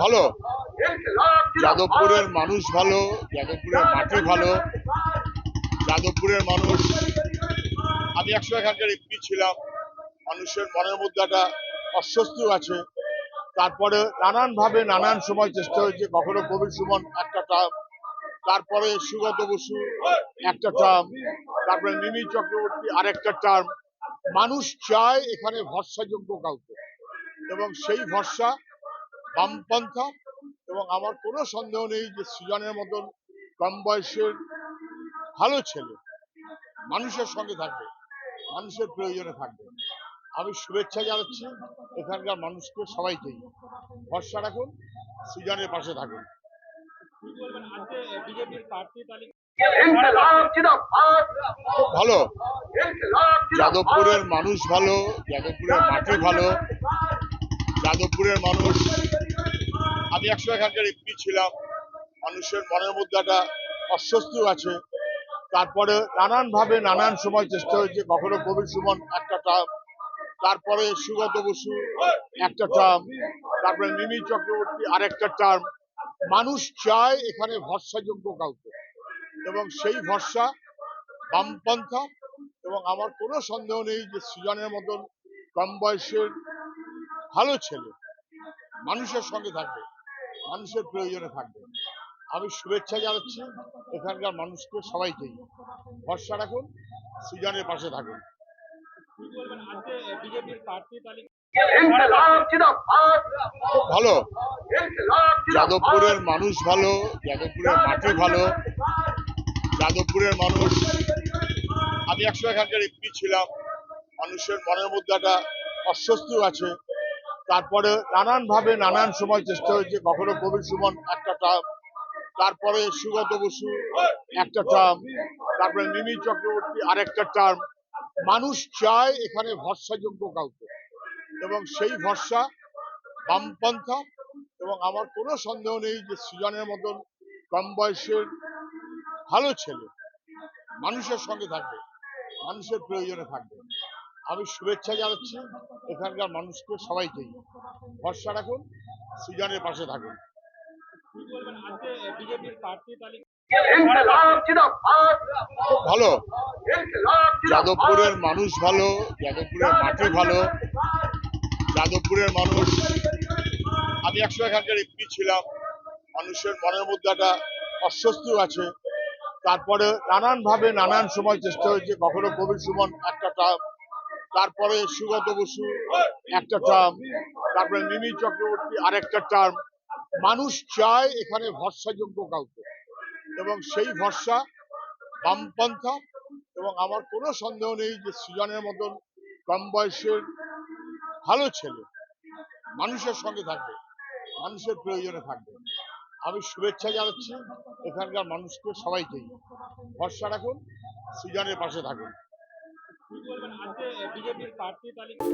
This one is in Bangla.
ভালো। যাদবপুরের মানুষ ভালো যাদবপুরের মাঠে ভালো। যাদবপুরের মানুষ আমি একসময় এখানকার এমপি ছিলাম। মানুষের মনের মধ্যে একটা অস্বস্তিও আছে। তারপরে নানানভাবে নানান সময় চেষ্টা হয়েছে। কখনো কবির সুমন একটা টার্ম তারপরে সুগত বসু একটা টার্ম তারপরে মিমি চক্রবর্তী আরেকটা টার্ম। মানুষ চায় এখানে ভরসাযোগ্য কাউকে। এবং সেই ভরসা বামপন্থা এবং আমার কোনো সন্দেহ নেই যে সৃজনের মতন কম বয়সের ভালো ছেলে মানুষের সঙ্গে থাকবে, মানুষের প্রয়োজনে থাকবে। আমি শুভেচ্ছা জানাচ্ছি এখানকার মানুষকে সবাইকেই ভরসা রাখুন, সৃজনের পাশে থাকুন। ভালো। যাদবপুরের মানুষ ভালো, যাদবপুরের মাটি ভালো। যাদবপুরের মানুষ। আমি একশো এখানকার এমপি ছিলাম। মানুষের মনের মধ্যে একটা অস্বস্তিও আছে। তারপরে নানান ভাবে নানান সময় চেষ্টা হয়েছে। কখনো কবির সুমন একটা টার্ম তারপরে সুগত বসু একটা টার্ম তারপরে মিমি চক্রবর্তী আরেকটা টার্ম মানুষ চায় এখানে ভরসাযোগ্য কাউকে। এবং সেই ভরসা বামপন্থা। এবং আমার কোনো সন্দেহ নেই যে সৃজনের মতন কম বয়সের ভালো ছেলে মানুষের সঙ্গে থাকবে মানুষের প্রয়োজনে থাকবে। আমি শুভেচ্ছা জানাচ্ছি এখানকার মানুষকে সবাইকে। ভরসা রাখুন সুজানের পাশে থাকুন। ভালো। যাদবপুরের মানুষ ভালো যাদবপুরের মাটি ভালো। যাদবপুরের মানুষ আমি একশো এখানকার এমপি ছিলাম। মানুষের মনের মধ্যে একটা অস্বস্তিও আছে। তারপরে নানান ভাবে নানান সময় চেষ্টা হয়েছে, কখনো কবির সুমন একটা টার্ম তারপরে সুগত বসু একটা টার্ম তারপরে মিমি চক্রবর্তী আরেকটা টার্ম মানুষ চায় এখানে ভরসাযোগ্য কাউকে, এবং সেই ভরসা বামপন্থা, এবং আমার কোনো সন্দেহ নেই যে সৃজনের মতন কম বয়সের ভালো ছেলে মানুষের সঙ্গে থাকবে, মানুষের প্রয়োজনে থাকবে। আমি শুভেচ্ছা জানাচ্ছি এখানকার মানুষকে সবাইকেই ভরসা রাখুন, সুজনের পাশে থাকুন। ভালো। যাদবপুরের মানুষ ভালো, যাদবপুরের মাঠে ভালো। যাদবপুরের মানুষ, আমি একসময় এখানকার এমপি ছিলাম। মানুষের মনের মধ্যে একটা অস্বস্তিও আছে। তারপরে নানানভাবে, নানান সময় চেষ্টা হয়েছে। কখনো কবির সুমন একটা তারপরে সুগত বসু, একটা টার্ম তারপরে মিমি চক্রবর্তী, আরেকটা টার্ম মানুষ চায় এখানে ভরসাযোগ্য কাউকে। এবং সেই ভরসা বামপন্থা, এবং আমার কোনো সন্দেহ নেই যে সৃজনের মতন কম বয়সের ভালো ছেলে মানুষের সঙ্গে থাকবে, মানুষের প্রয়োজনে থাকবে। আমি শুভেচ্ছা জানাচ্ছি এখানকার মানুষকে সবাইকেই। ভরসা রাখুন, সৃজনের পাশে থাকুন। বিজেপির প্রার্থী তালিকা।